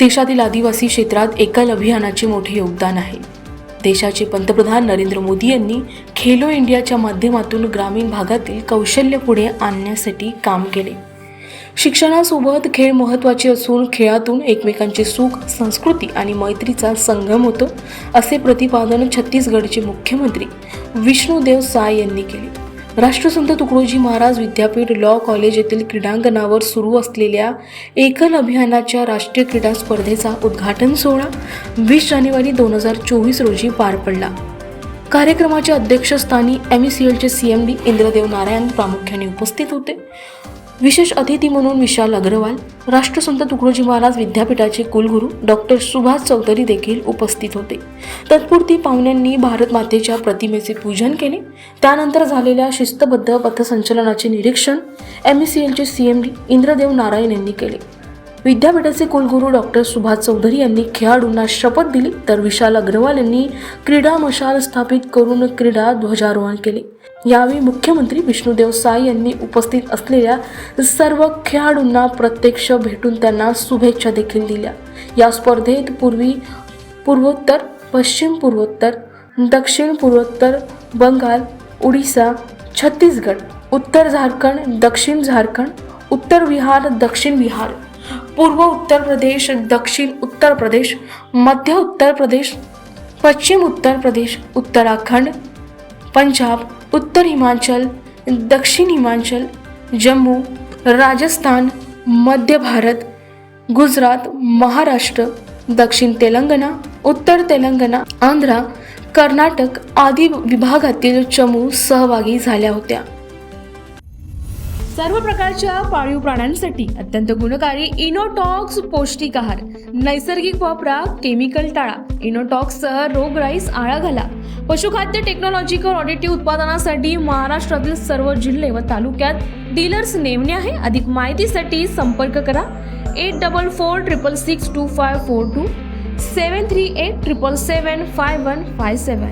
देशातील आदिवासी क्षेत्रात एकल अभियानाचे मोठे योगदान आहे. देशाचे पंतप्रधान नरेंद्र मोदी यांनी खेलो इंडियाच्या माध्यमातून ग्रामीण भागातील कौशल्य पुढे आणण्यासाठी काम केले. शिक्षणासोबत खेळ महत्त्वाचे असून खेळातून एकमेकांचे सुख संस्कृती आणि मैत्रीचा संगम होतो असे प्रतिपादन छत्तीसगडचे मुख्यमंत्री विष्णुदेव साय यांनी केले. राष्ट्रसंत तुकडोजी महाराज विद्यापीठ लॉ कॉलेज येथील क्रीडांगणावर सुरू असलेल्या एकल अभियानाच्या राष्ट्रीय क्रीडा स्पर्धेचा उद्घाटन सोहळा वीस जानेवारी दोन हजार चोवीस रोजी पार पडला. कार्यक्रमाच्या अध्यक्षस्थानी एम ई सी एलचे C M D Indradev Narayan प्रामुख्याने उपस्थित होते. विशेष अतिथी म्हणून विशाल अग्रवाल राष्ट्रसंत तुकडोजी महाराज विद्यापीठाचे कुलगुरू डॉक्टर सुभाष चौधरी देखील उपस्थित होते. तत्पुरती पाहुण्यांनी भारत मातेच्या प्रतिमेचे पूजन केले. त्यानंतर झालेल्या शिस्तबद्ध पथसंचलनाचे निरीक्षण एम सी एलचे C M D Indradev Narayan यांनी केले. विद्यापीठाचे कुलगुरू डॉक्टर सुभाष चौधरी यांनी खेळाडूंना शपथ दिली तर विशाल अग्रवाल यांनी क्रीडा मशाल स्थापित करून क्रीडा ध्वजारोहण केले. यावेळी मुख्यमंत्री विष्णुदेव साय यांनी उपस्थित असलेल्या सर्व खेळाडूंना प्रत्यक्ष भेटून त्यांना शुभेच्छा देखील दिल्या. या स्पर्धेत पूर्वी पूर्वोत्तर पश्चिम पूर्वोत्तर दक्षिण पूर्वोत्तर बंगाल उडीसा छत्तीसगड उत्तर झारखंड दक्षिण झारखंड उत्तर बिहार दक्षिण बिहार पूर्व उत्तर प्रदेश दक्षिण उत्तर प्रदेश मध्य उत्तर प्रदेश पश्चिम उत्तर प्रदेश उत्तराखंड पंजाब उत्तर हिमाचल दक्षिण हिमाचल जम्मू राजस्थान मध्य भारत गुजरात महाराष्ट्र दक्षिण तेलंगणा उत्तर तेलंगणा आंध्रा कर्नाटक आदी विभागातील चमू सहभागी झाल्या होत्या. सर्व प्रकारच्या पाळीव प्राण्यांसाठी अत्यंत गुणकारी इनोटॉक्स पौष्टिक आहार नैसर्गिक वापरा केमिकल टाळा. इनोटॉक्ससह रोगराईस आळा घाला. पशुखाद्य टेक्नॉलॉजिकल ऑडिटिव्ह उत्पादनासाठी महाराष्ट्रातील सर्व जिल्हे व तालुक्यात डीलर्स नेमणे आहे. अधिक माहितीसाठी संपर्क करा. Eight double four triple six two five four two seven three eight triple seven five one five seven